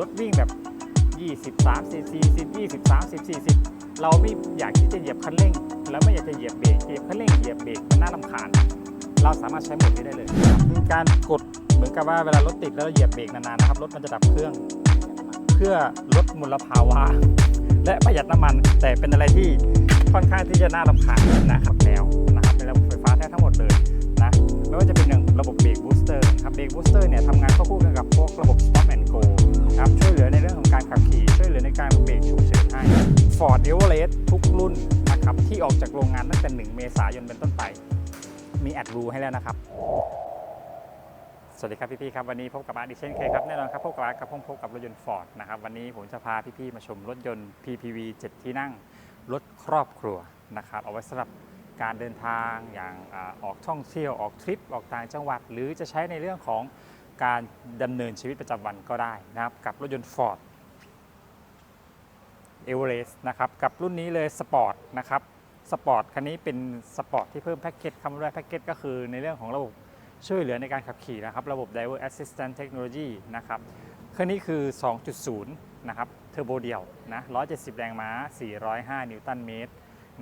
รถวิ่งแบบ 20 30 40 20 30 40 เราไม่อยากที่จะเหยียบคันเร่ง แล้วไม่อยากจะเหยียบเบรกเหยียบคันเร่งเหยียบเบรกมันน่ารำคาญเราสามารถใช้โหมดนี้ได้เลยมีการกดเหมือนกับว่าเวลารถติดแล้วเราเหยียบเบรกนานๆนะครับรถมันจะดับเครื่อง เพื่อลดมลภาวะ และประหยัดน้ำมัน แต่เป็นอะไรที่ค่อนข้างที่จะน่ารำคาญนะครับแล้วนะครับเป็นระบบไฟฟ้าแท้ทั้งหมดเลยนะไม่ว่าจะเป็นอย่างระบบเบรกบูสเตอร์ ครับเบรกบูสเตอร์เนี่ยทำงานควบคู่กันกับพวกระบบ stop and go ครับช่วยเหลือในเรื่องของการขับขี่ ช่วยเหลือในการเบรกฉุกเฉินให้ Ford Everest ทุกรุ่นนะครับที่ออกจากโรงงานตั้งแต่ 1 เมษายนเป็นต้นไป มีแอดรูให้แล้วนะครับ สวัสดีครับพี่ๆครับวันนี้พบกับอาร์ตอีกเช่นเคยครับแน่นอนครับพบกับอาร์ตกับพบกับรถยนต์ฟอร์ดนะครับวันนี้ผมจะพาพี่ๆมาชมรถยนต์ PPV 7 ที่นั่งรถครอบครัวนะครับเอาไว้สำหรับ การเดินทางอย่างอออกท่องเที่ยวออกทริปออกต่างจังหวัด หรือจะใช้ในเรื่องของการดำเนินชีวิตประจำวันก็ได้นะครับ กับรถยนต์ Ford e v e r e s t นะครับกับรุ่นนี้เลยสปอร์ตนะครับสปอร์ตคันนี้เป็นสปอร์ตที่เพิ่มแพ็กเกจคำว่าแพ็กเกจก็คือในเรื่องของระบบช่วยเหลือในการขับขี่นะครับ ระบบ Driver Assistant Technology นะครับเครื่องนี้คือ 2.0 นะครับ เทอร์โบเดียวนะ 170 แรงม้า 405 นิวตันเมตร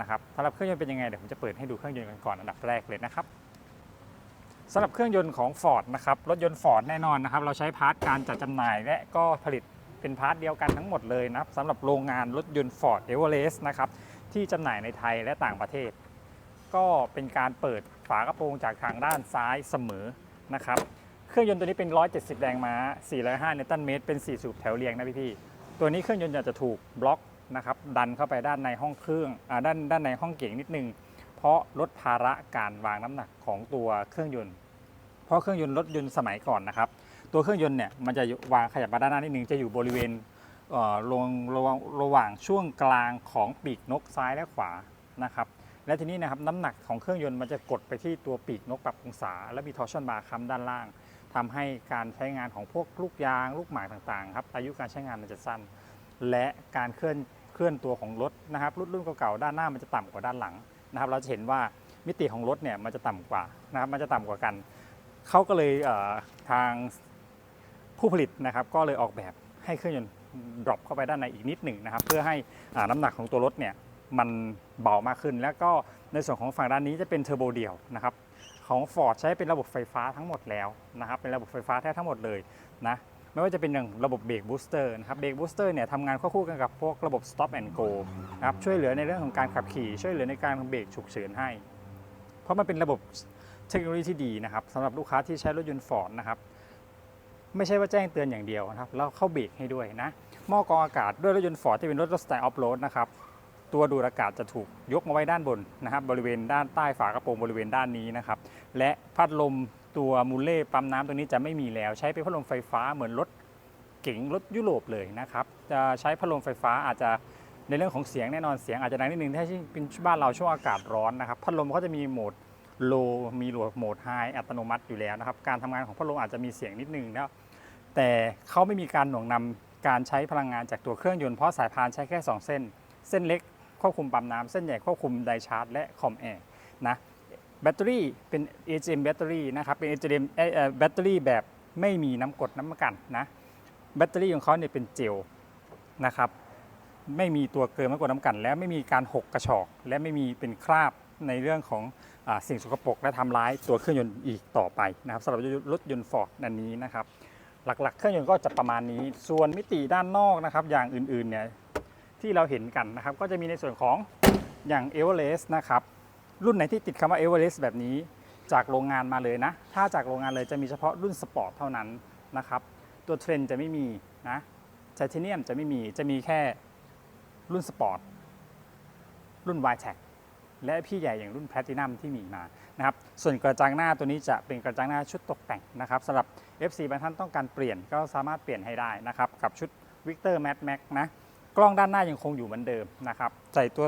นะครับสำหรับเครื่องยนต์เป็นยังไงเดี๋ยวผมจะเปิดให้ดูเครื่องยนต์กันก่อนอันดับแรกเลยนะครับสำหรับเครื่องยนต์ของ Ford นะครับรถยนต์ Ford แน่นอนนะครับเราใช้พาร์ทการจัดจำหน่าย และก็ผลิตเป็นพาร์ทเดียวกันทั้งหมดเลยนะครับสำหรับโรงงานรถยนต์ Ford Everest นะครับที่จำหน่ายในไทยและต่างประเทศ ก็เป็นการเปิดฝากระโปรงจากทางด้านซ้ายเสมอนะครับเครื่องยนต์ตัวนี้เป็น 170 แรงม้า 405 นิวตันเมตร เป็น 4 สูบแถวเรียงนะพี่ๆตัวนี้เครื่องยนต์จะถูกบล็อก นะครับดันเข้าไปด้านในห้องเครื่องอด้านด้านในห้องเก่งนิดนึง เพราะลดภาระการวางน้ำหนักของตัวเครื่องยนต์ เพราะเครื่องยนต์รถยนต์สมัยก่อนนะครับ ตัวเครื่องยนต์เนี่ยมันจะวางขยับมาด้านหน้านิดนึงจะอยู่บริเวณลงระหว่างระหว่างช่วงกลางของปีกนกซ้ายและขวานะครับและทีนี้นะครับน้ำหนักของเครื่องยนต์มันจะกดไปที่ตัวปีกนกปรับองศา และมีทอร์ชันบาร์ค้ำด้านล่างทำให้การใช้งานของพวกลูกยาง ลูกหมากต่างๆครับอายุการใช้งานมันจะสั้น และการเคลื่อน เคลื่อนตัวของรถนะครับรุ่นรุ่นเก่าๆด้านหน้ามันจะต่ำกว่าด้านหลังนะครับเราจะเห็นว่ามิติของรถเนี่ยมันจะต่ำกว่านะครับมันจะต่ำกว่ากันเขาก็เลยเทางผู้ผลิตนะครับก็เลยออกแบบให้เครื่องยนต์ดรอปเข้าไปด้านในอีกนิดหนึ่งนะครับ เพื่อให้น้ำหนักของตัวรถเนี่ยมันเบามากขึ้น แล้วก็ในส่วนของฝั่งด้านนี้จะเป็นเทอร์โบเดียวนะครับของ Ford ใช้เป็นระบบไฟฟ้าทั้งหมดแล้วนะครับเป็นระบบไฟฟ้าแท้ทั้งหมดเลยนะ ไม่ว่าจะเป็นอย่างระบบเบรกบูสเตอร์นะครับเบรกบูสเตอร์เนี่ยทำงานควบคู่กันกับพวกระบบ stop and go นะครับช่วยเหลือในเรื่องของการขับขี่ ช่วยเหลือในการเบรกฉุกเฉินให้ เพราะมันเป็นระบบเทคโนโลยีที่ดีนะครับสำหรับลูกค้าที่ใช้รถยนต์ Ford นะครับไม่ใช่ว่าแจ้งเตือนอย่างเดียวนะครับแล้วเข้าเบรกให้ด้วยนะหม้อกรองอากาศด้วยรถยนต์ Ford ที่เป็นรถสไตล์ออฟโรดนะครับตัวดูดอากาศจะถูกยกมาไว้ด้านบนนะครับบริเวณด้านใต้ฝากระโปรงบริเวณด้านนี้นะครับและพัดลม ตัวมูลเล่ปั๊มน้ำตัวนี้จะไม่มีแล้ว ใช้เป็นพัดลมไฟฟ้าเหมือนรถเก๋งรถยุโรปเลยนะครับจะใช้พัดลมไฟฟ้าอาจจะในเรื่องของเสียงแน่นอนเสียงอาจจะดังนิดนึงถ้าที่เป็นบ้านเราช่วงอากาศร้อนนะครับพัดลมเขาจะมีโหมดโลมีโหมดไฮอัตโนมัติอยู่แล้วนะครับการทำงานของพัดลมอาจจะมีเสียงนิดนึงนะแต่เขาไม่มีการหน่วงนำการใช้พลังงานจากตัวเครื่องยนต์เพราะสายพานใช้แค่ 2 เส้น เส้นเล็กควบคุมปั๊มน้ำเส้นใหญ่ควบคุมไดชาร์จและคอมแอร์นะ แบตเตอรี่เป็น AGM แบตเตอรี่นะครับเป็น AGM แบตเตอรี่แบบไม่มีน้ำกรดน้ำกันนะแบตเตอรี่ของเขาเนี่ยเป็นเจลนะครับไม่มีตัวเกลือน้ำกรดน้ำกัน และไม่มีการหกกระชอก และไม่มีเป็นคราบในเรื่องของอสิ่งสกปรกและทำร้ายตัวเครื่องยนต์อีกต่อไปนะครับสำหรับรถยนต์ฟอร์ดนันนี้นะครับ หลักๆ เครื่องยนต์ก็จะประมาณนี้ ส่วนมิติด้านนอกนะครับ อย่างอื่นๆเนี่ยที่เราเห็นกันนะครับ ก็จะมีในส่วนของอย่างเอเวอเรสต์นะครับ รุ่นไหนที่ติดคำว่าเอเวอเรสต์แบบนี้ จากโรงงานมาเลยนะ ถ้าจากโรงงานเลยจะมีเฉพาะรุ่นสปอร์ตเท่านั้นนะครับ ตัวเทรนจะไม่มีนะไทเทเนียมจะไม่มีจะมีแค่รุ่นสปอร์ตรุ่น y t e c และพี่ใหญ่อย่างรุ่นแพลตินัมที่มีมานะครับ ส่วนกระจังหน้าตัวนี้จะเป็นกระจังหน้าชุดตกแต่งนะครับสำหรับ FC บางท่านต้องการเปลี่ยนก็สามารถเปลี่ยนให้ได้นะครับ กับชุด Victor Mad Max นะ กล้องด้านหน้ายังคงอยู่เหมือนเดิมนะครับ ใส่ตัว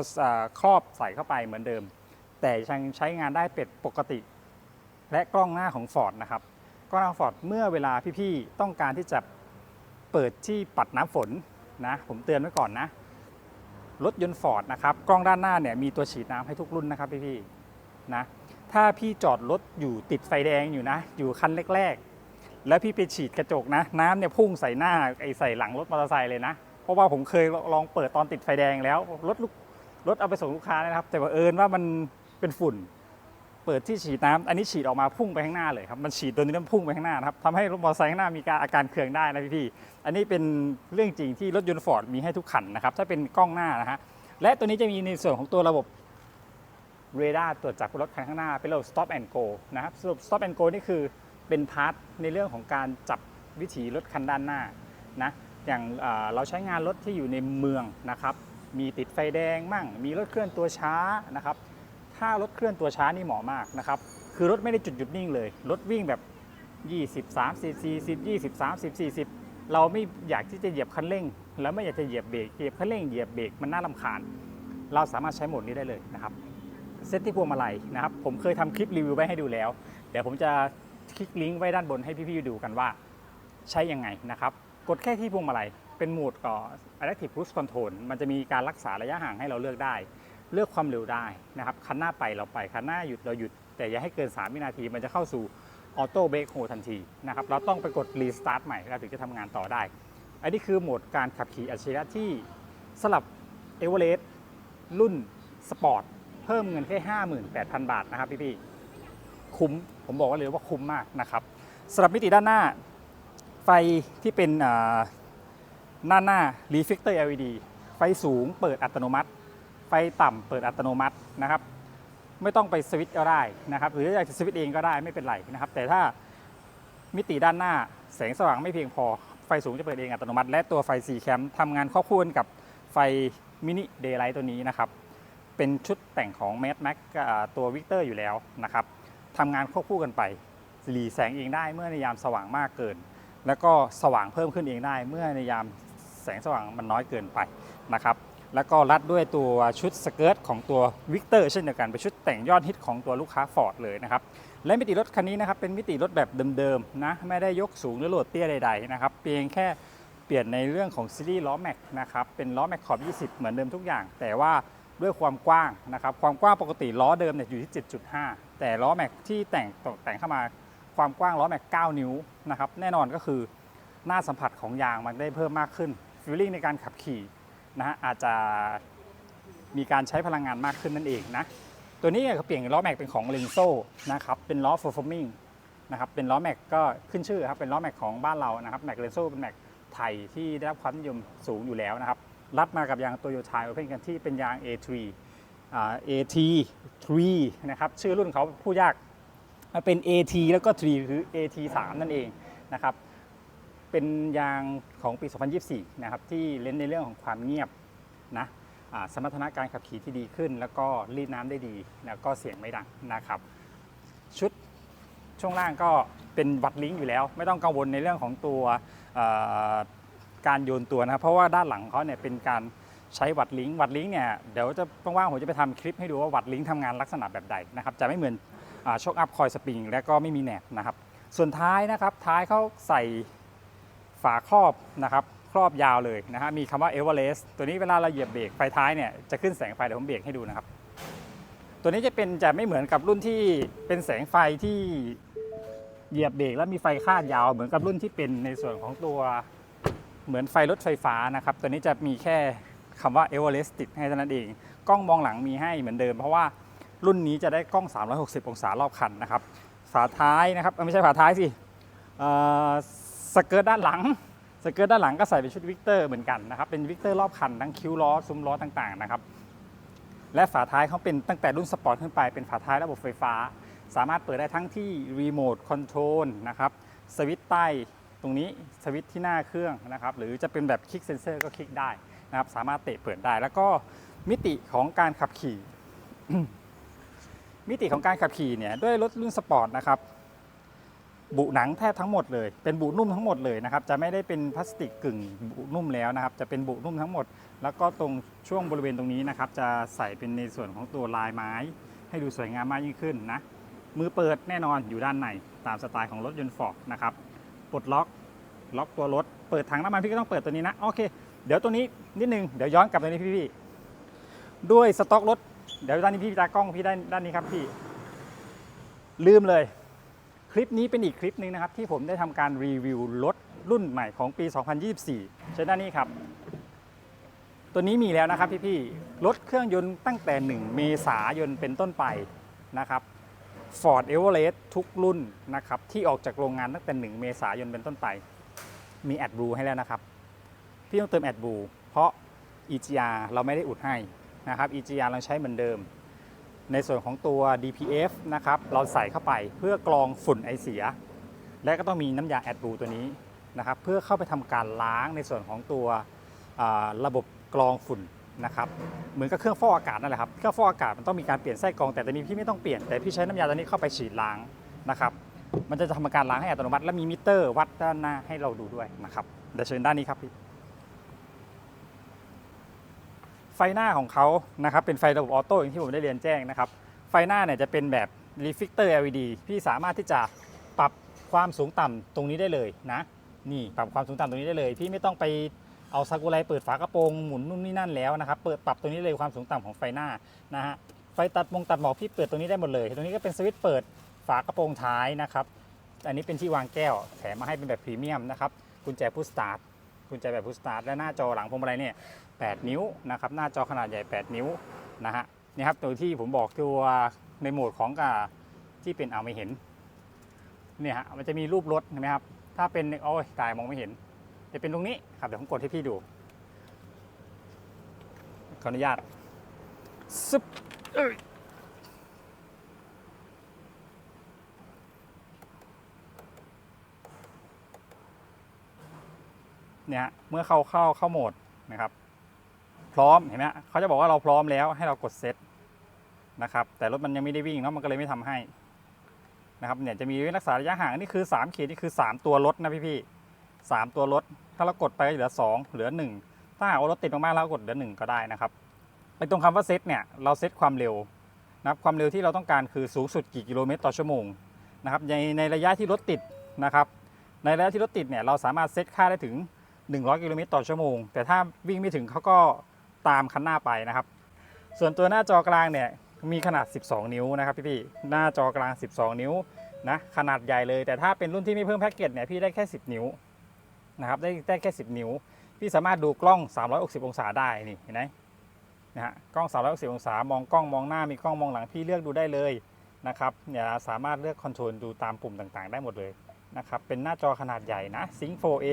ครอบใส่เข้าไปเหมือนเดิม แต่ยังใช้งานได้เป็ดปกติ และกล้องหน้าของ Ford นะครับกล้องหน้า Ford เมื่อเวลาพี่ๆต้องการที่จะเปิดที่ปัดน้ำฝนนะผมเตือนไว้ก่อนนะรถยนต์ฟอร์ดนะครับกล้องด้านหน้าเนี่ยมีตัวฉีดน้ำให้ทุกรุ่นนะครับพี่ๆนะถ้าพี่จอดรถอยู่ติดไฟแดงอยู่นะ อยู่คันแรกๆ แล้วพี่ไปฉีดกระจกนะ น้ำเนี่ยพุ่งใส่หน้าไอใส่หลังรถมอเตอร์ไซค์เลยนะ เพราะว่าผมเคยลองเปิดตอนติดไฟแดงแล้ว รถลูกรถเอาไปส่งลูกค้านะครับ แต่ว่าเอิญว่ามัน เป็นฝุ่น เปิดที่ฉีดน้ำอันนี้ฉีดออกมาพุ่งไปข้างหน้าเลยครับ มันฉีดตัวนี้แล้วพุ่งไปข้างหน้านะครับทำให้รถมอเตอร์ไซค์ข้างหน้ามีการอาการเคืองได้นะพี่ๆอันนี้เป็นเรื่องจริงที่รถยนต์ฟอร์ดมีให้ทุกคันนะครับ ถ้าเป็นกล้องหน้านะฮะ และตัวนี้จะมีในส่วนของตัวระบบเรดาร์ตรวจจับรถคันข้างหน้า เป็นระบบ stop and go นะครับสรุป stop and go นี่คือเป็นพาร์ทในเรื่องของการจับวิถีรถคันด้านหน้านะ อย่างเอ่อเราใช้งานรถที่อยู่ในเมืองนะครับ มีติดไฟแดงมั่ง มีรถเคลื่อนตัวช้านะครับ ถ้ารถเคลื่อนตัวช้านี่เหมาะมากนะครับ คือรถไม่ได้จุดหยุดนิ่งเลย รถวิ่งแบบ 20 30 40 20 30 40 เราไม่อยากที่จะเหยียบคันเร่ง แล้วไม่อยากจะเหยียบเบรก เหยียบคันเร่ง เหยียบเบรกมันน่าลำคาญ เราสามารถใช้โหมดนี้ได้เลยนะครับ เซตที่พวงมาลัยนะครับ ผมเคยทำคลิปรีวิวไว้ให้ดูแล้ว เดี๋ยวผมจะคลิกลิงก์ไว้ด้านบนให้พี่ๆดูกันว่าใช้ยังไงนะครับ กดแค่ที่พวงมาลัย เป็นโหมดก่อ Adaptive Cruise Control มันจะมีการรักษาระยะห่างให้เราเลือกได้ เลือกความเร็วได้นะครับ คันหน้าไปเราไป คันหน้าหยุดเราหยุด แต่อย่าให้เกิน 3 วินาที มันจะเข้าสู่ออโต้เบรกโฮทันทีนะครับ เราต้องไปกดรีสตาร์ทใหม่เราถึงจะทำงานต่อได้ อันนี้คือโหมดการขับขี่อัจฉริยะที่สลับเอเวอเรสต์รุ่นสปอร์ตเพิ่มเงินแค่ 58,000 บาทนะครับพี่ๆคุ้ม ผมบอกว่าเลยว่าคุ้มมากนะครับสำหรับมิติด้านหน้า ไฟที่เป็นอ่าหน้าหน้า reflector LED ไฟสูงเปิดอัตโนมัติ ไฟต่ำเปิดอัตโนมัตินะครับ ไม่ต้องไปสวิตช์ก็ได้นะครับ หรืออยากจะสวิตช์เองก็ได้ไม่เป็นไรนะครับ แต่ถ้ามิติด้านหน้าแสงสว่างไม่เพียงพอไฟสูงจะเปิดเองอัตโนมัติ และตัวไฟ C แคมทำงานควบคู่กันกับไฟมินิเดย์ไลท์ตัวนี้นะครับ เป็นชุดแต่งของ Mad Max กับอ่าตัว Victor อยู่แล้วนะครับทำงานควบคู่กันไปหลีแสงเองได้เมื่อในยามสว่างมากเกิน แล้วก็สว่างเพิ่มขึ้นเองได้เมื่อในยามแสงสว่างมันน้อยเกินไปนะครับ แล้วก็รัดด้วยตัวชุดสเกิร์ตของตัว Victor เช่นเดียวกันเป็นชุดแต่งยอดฮิตของตัวลูกค้า Ford เลยนะครับและมิติรถคันนี้นะครับเป็นมิติรถแบบเดิมๆนะไม่ได้ยกสูงหรือโหลดเตี้ยใดๆนะครับเพียงแค่เปลี่ยนในเรื่องของซีรีส์ล้อแม็กนะครับเป็นล้อแม็กขอบ 20 เหมือนเดิมทุกอย่าง แต่ว่าด้วยความกว้างนะครับความกว้างปกติล้อเดิมเนี่ยอยู่ที่ 7.5 แต่ล้อแม็กที่แต่งตกแต่งเข้ามาความกว้างล้อแม็ก 9 นิ้วนะครับแน่นอนก็คือหน้าสัมผัสของยางมันได้เพิ่มมากขึ้นฟีลลิ่งในการขับขี่ นะฮะอาจจะมีการใช้พลังงานมากขึ้นนั่นเองนะตัวนี้เขาเปลี่ยนล้อแม็กเป็นของเลนโซนะครับเป็นล้อ performing นะครับเป็นล้อแม็กก็ขึ้นชื่อครับเป็นล้อแม็กของบ้านเรานะครับแม็กเลนโซเป็นแม็กไทยที่ได้รับความนิยมสูงอยู่แล้วนะครับรัดมากับยางโตโยต้าโอเพนกันที่เป็นยาง A3 อ่า AT3 นะครับชื่อรุ่นเขาพูดยากมันเป็น AT แล้วก็ 3 คือ AT3 นั่นเองนะครับ เป็นยางของปี 2024 นะครับ ที่เล่นในเรื่องของความเงียบนะสมรรถนะการขับขี่ที่ดีขึ้น แล้วก็รีดน้ำได้ดีแล้วก็เสียงไม่ดังนะครับ ชุดช่วงล่างก็เป็นวัดลิงก์อยู่แล้ว ไม่ต้องกังวลในเรื่องของตัวการโยนตัวนะครับเพราะว่าด้านหลังเขาเนี่ยเป็นการใช้วัดลิงก์วัดลิงก์เนี่ยเดี๋ยวจะว่างๆผมจะไปทำคลิปให้ดูว่าวัดลิงก์ทำงานลักษณะแบบใดนะครับจะไม่เหมือนช็อคอัพคอยสปริงและก็ไม่มีแหนบนะครับส่วนท้ายนะครับท้ายเขาใส่ ฝาครอบนะครับครอบยาวเลยนะฮะมีคำว่า Everest ตัวนี้เวลาเราเหยียบเบรกไฟท้ายเนี่ยจะขึ้นแสงไฟเดี๋ยวผมเบรกให้ดูนะครับ ตัวนี้จะเป็นจะไม่เหมือนกับรุ่นที่เป็นแสงไฟที่เหยียบเบรกแล้วมีไฟคาดยาวเหมือนกับรุ่นที่เป็นในส่วนของตัวเหมือนไฟรถไฟฟ้านะครับ ตัวนี้จะมีแค่คำว่า Everest ติดให้เท่านั้นเอง กล้องมองหลังมีให้เหมือนเดิม เพราะว่ารุ่นนี้จะได้กล้อง 360 องศารอบคันนะครับ ฝาท้ายนะครับไม่ใช่ฝาท้ายสิ สเกิร์ตด้านหลัง สเกิร์ตด้านหลังก็ใส่เป็นชุดวิกเตอร์เหมือนกันนะครับ เป็นวิกเตอร์รอบคันทั้งคิ้วล้อซุ้มล้อต่างๆนะครับ และฝาท้ายเขาเป็นตั้งแต่รุ่นสปอร์ตขึ้นไปเป็นฝาท้ายระบบไฟฟ้า สามารถเปิดได้ทั้งที่รีโมทคอนโทรลนะครับสวิตช์ใต้ตรงนี้สวิตช์ที่หน้าเครื่องนะครับ หรือจะเป็นแบบคลิกเซนเซอร์ก็คลิกได้นะครับ สามารถเตะเปิดได้ แล้วก็มิติของการขับขี่ มิติของการขับขี่เนี่ยด้วยรถรุ่นสปอร์ตนะครับ บุหนังแทบทั้งหมดเลย เป็นบุนุ่มทั้งหมดเลยนะครับจะไม่ได้เป็นพลาสติกกึ่งบุนุ่มแล้วนะครับ จะเป็นบุนุ่มทั้งหมด แล้วก็ตรงช่วงบริเวณตรงนี้นะครับ จะใส่เป็นในส่วนของตัวลายไม้ ให้ดูสวยงามมากยิ่งขึ้นนะมือเปิดแน่นอนอยู่ด้านในตามสไตล์ของรถยนต์ฟอร์ดนะครับปลดล็อกล็อกตัวรถเปิดถังน้ำมันพี่ก็ต้องเปิดตัวนี้นะโอเค เดี๋ยวตัวนี้นิดนึงเดี๋ยวย้อนกลับตัวนี้พี่ๆด้วยสต็อกรถเดี๋ยวด้านนี้พี่ตากล้องพี่ด้านด้านนี้ครับพี่ลืมเลย คลิปนี้เป็นอีกคลิปหนึ่งนะครับ ที่ผมได้ทำการรีวิวรถรุ่นใหม่ของปี 2024เช่นด้านนี้ครับ ตัวนี้มีแล้วนะครับพี่ๆรถเครื่องยนต์ตั้งแต่ 1 เมษายนเป็นต้นไปนะครับ Ford Everest ทุกรุ่นนะครับที่ออกจากโรงงานตั้งแต่ 1 เมษายนเป็นต้นไป มีแอดบลูให้แล้วนะครับ พี่ต้องเติมแอดบลูเพราะ EGR เราไม่ได้อุดให้นะครับ EGR เราใช้เหมือนเดิม ในส่วนของตัว DPF นะครับเราใส่เข้าไปเพื่อกรองฝุ่นไอเสีย และก็ต้องมีน้ำยาแอดบูตัวนี้นะครับเพื่อเข้าไปทำการล้างในส่วนของตัวระบบกรองฝุ่นนะครับเหมือนกับเครื่องฟอกอากาศนั่นแหละครับเครื่องฟอกอากาศมันต้องมีการเปลี่ยนไส้กรองแต่ตอนนี้พี่ไม่ต้องเปลี่ยนแต่พี่ใช้น้ำยาตัวนี้เข้าไปฉีดล้างนะครับมันจะทำการล้างให้อัตโนมัติและมีมิเตอร์วัดด้านหน้าให้เราดูด้วยนะครับเดี๋ยวเชิญด้านนี้ครับพี่ ไฟหน้าของเขานะครับเป็นไฟระบบออโต้อย่างที่ผมได้เรียนแจ้งนะครับ ไฟหน้าเนี่ยจะเป็นแบบ reflector LED พี่สามารถที่จะปรับความสูงต่ำตรงนี้ได้เลยนะ นี่ปรับความสูงต่ำตรงนี้ได้เลย พี่ไม่ต้องไปเอาซากุไรเปิดฝากระโปรงหมุนนู่นนี่นั่นแล้วนะครับ เปิดปรับตรงนี้เลยความสูงต่ำของไฟหน้านะฮะไฟตัดมงตัดหมอกพี่เปิดตรงนี้ได้หมดเลย ตรงนี้ก็เป็นสวิตช์เปิดฝากระโปรงท้ายนะครับ อันนี้เป็นที่วางแก้ว แถมมาให้เป็นแบบพรีเมียมนะครับกุญแจพุชสตาร์ท กุญแจแบบพุชสตาร์ทและหน้าจอหลังพวงมาลัยเนี่ย8นิ้วนะครับหน้าจอขนาดใหญ่ 8 นิ้วนะฮะนี่ครับตัวที่ผมบอกตัวในโหมดของกาที่เป็นเอาไม่เห็นเนี่ยฮะมันจะมีรูปรถเห็นไหมครับถ้าเป็นโอ้ยตายมองไม่เห็น จะเป็นตรงนี้ครับเดี๋ยวผมกดให้พี่ดูขออนุญาตซึบเอ้ย เนี่ยเมื่อเข้าเข้าเข้าโหมดนะครับ พร้อมเห็นไหมเขาจะบอกว่าเราพร้อมแล้วให้เรากดเซตนะครับ แต่รถมันยังไม่ได้วิ่งเนาะมันก็เลยไม่ทำให้นะครับเนี่ยจะมีรักษาระยะห่างนี่คือ3ขีดนี่คือ 3 ตัวรถนะพี่ๆสามตัวรถ ถ้าเรากดไปเหลือ 2 เหลือ 1 ถ้าหากว่ารถติดมากๆเรากดเหลือ 1 ก็ได้นะครับไปตรงคำว่าเซตเนี่ยเราเซตความเร็วนะครับความเร็วที่เราต้องการคือสูงสุดกี่กิโลเมตรต่อชั่วโมงนะครับในในระยะที่รถติดนะครับในระยะที่รถติดเนี่ยเราสามารถเซตค่าได้ถึง 100 กิโลเมตรต่อชั่วโมง แต่ถ้าวิ่งไม่ถึงเขาก็ตามคันหน้าไปนะครับ ส่วนตัวหน้าจอกลางเนี่ยมีขนาด 12 นิ้วนะครับพี่ๆหน้าจอกลาง 12 นิ้วนะขนาดใหญ่เลย แต่ถ้าเป็นรุ่นที่ไม่เพิ่มแพ็กเกจเนี่ยพี่ได้แค่ 10 นิ้วนะครับได้ได้แค่ 10 นิ้ว พี่สามารถดูกล้อง 360 องศาได้นี่เห็นไหมนะฮะกล้อง 360 องศามองกล้องมองหน้ามีกล้องมองหลังพี่เลือกดูได้เลยนะครับเนี่ยสามารถเลือกคอนโทรลดูตามปุ่มต่างๆ ได้หมดเลย นะครับ เป็นหน้าจอขนาดใหญ่นะ Sync 4A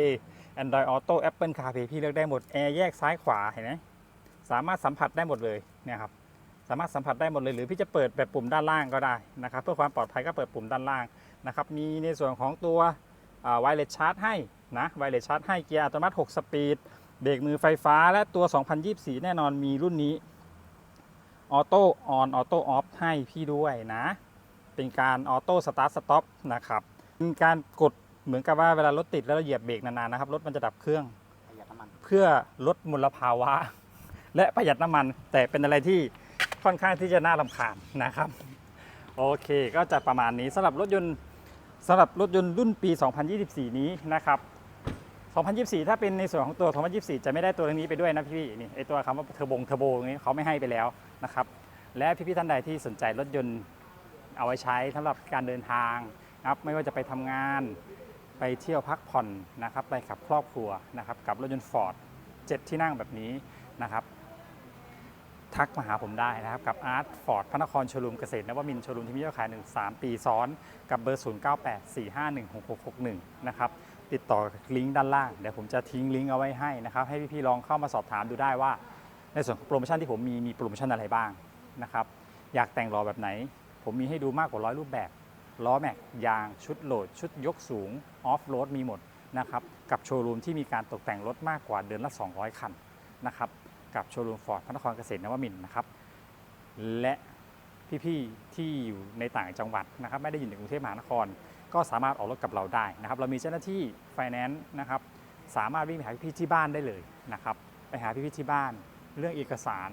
Android Auto Apple CarPlay พี่เลือกได้หมด แอร์แยกซ้ายขวาเห็นไหมสามารถสัมผัสได้หมดเลยเนี่ยครับสามารถสัมผัสได้หมดเลยหรือพี่จะเปิดแบบปุ่มด้านล่างก็ได้นะครับ เพื่อความปลอดภัยก็เปิดปุ่มด้านล่างนะครับ มีในส่วนของตัวไวเลสชาร์จให้นะไวเลสชาร์จให้เกียร์อัตโนมัติ 6 สปีด เบรกมือไฟฟ้าและตัว 2024 แน่นอนมีรุ่นนี้ออโต้ออนออโต้ออฟให้พี่ด้วยนะ เป็นการออโต้สตาร์ทสต็อปนะครับ การกดเหมือนกับว่าเวลารถติดแล้วเราเหยียบเบรกนานๆนะครับรถมันจะดับเครื่อง ประหยัดน้ำมัน เพื่อลดมลภาวะ และประหยัดน้ำมัน แต่เป็นอะไรที่ค่อนข้างที่จะน่ารำคาญนะครับ โอเคก็จะประมาณนี้สำหรับรถยนต์สำหรับรถยนต์รุ่นปี 2024 นี้นะครับ 2024 ถ้าเป็นในส่วนของตัว 2024 จะไม่ได้ตัวนี้ไปด้วยนะพี่ๆนี่ไอตัวคำว่าเทอร์โบงเทอร์โบนี้เขาไม่ให้ไปแล้วนะครับ และพี่ๆท่านใดที่สนใจรถยนต์เอาไว้ใช้สำหรับการเดินทาง นะครับไม่ว่าจะไปทำงาน ไปเที่ยวพักผ่อนนะครับ ไปกับครอบครัวนะครับ กับรถยนต์ฟอร์ด7ที่นั่งแบบนี้นะครับ ทักมาหาผมได้นะครับ กับอาร์ตฟอร์ดพระนครโชลูมเกษตรนวมินโชลูมที่มียอดขาย 1 3 ปีซ้อน กับเบอร์ 0984516661 นะครับติดต่อลิงก์ด้านล่าง เดี๋ยวผมจะทิ้งลิงก์เอาไว้ให้นะครับ ให้พี่ๆลองเข้ามาสอบถามดูได้ว่า ในส่วนของโปรโมชั่นที่ผมมีมีโปรโมชั่นอะไรบ้างนะครับ อยากแต่งล้อแบบไหน ผมมีให้ดูมากกว่าร้อยรูปแบบ ล้อแม็กยางชุดโหลด ชุดยกสูงออฟโรดมีหมดนะครับกับโชว์รูมที่มีการตกแต่งรถมากกว่าเดือนละ 200 คันนะครับกับโชว์รูมฟอร์ดพระนครเกษตรนวมินนะครับและพี่ๆที่อยู่ในต่างจังหวัดนะครับไม่ได้อยู่ในกรุงเทพมหานคร ก็สามารถออกรถกับเราได้นะครับเรามีเจ้าหน้าที่ไฟแนนซ์นะครับสามารถวิ่งไปหาพี่ๆที่บ้านได้เลยนะครับไปหาพี่ๆที่บ้าน เรื่องเอกสาร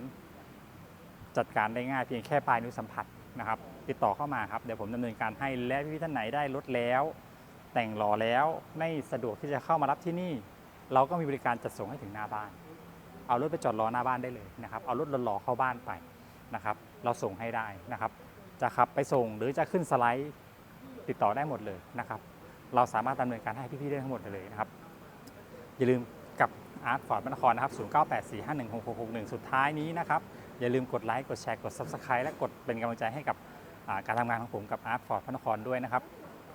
จัดการได้ง่ายเพียงแค่ปลายนิ้วสัมผัส นะครับ ติดต่อเข้ามาครับ เดี๋ยวผมดำเนินการให้และพี่ๆท่านไหนได้รถแล้ว แต่งรอแล้วไม่สะดวกที่จะเข้ามารับที่นี่ เราก็มีบริการจัดส่งให้ถึงหน้าบ้าน เอารถไปจอดรอหน้าบ้านได้เลยนะครับ เอารถหล่อเข้าบ้านไปนะครับ เราส่งให้ได้นะครับ จะขับไปส่งหรือจะขึ้นสไลด์ติดต่อได้หมดเลยนะครับ เราสามารถดำเนินการให้พี่ๆได้ทั้งหมดเลยนะครับ อย่าลืมกับอาร์ตฟอร์ดพระนครนะครับ 0984516661 สุดท้ายนี้นะครับ อย่าลืมกดไลค์ กดแชร์ กด Subscribe และกดเป็นกำลังใจให้กับการทำงานของผมกับอาร์ตฟอร์ดพระนครด้วยนะครับ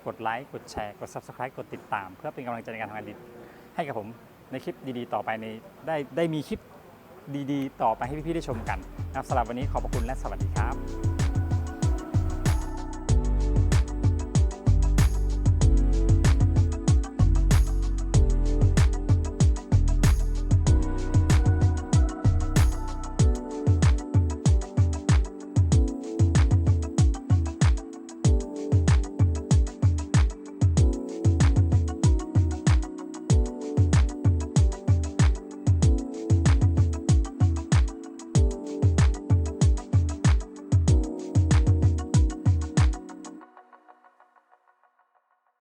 กดไลค์ กดแชร์ กด Subscribe กดติดตาม เพื่อเป็นกำลังใจในการทำงานดีให้กับผมในคลิปดีๆ ต่อไปในได้ได้มีคลิปดีๆ ต่อไปให้พี่ๆได้ชมกันนะครับสำหรับวันนี้ขอบพระคุณและสวัสดีครับ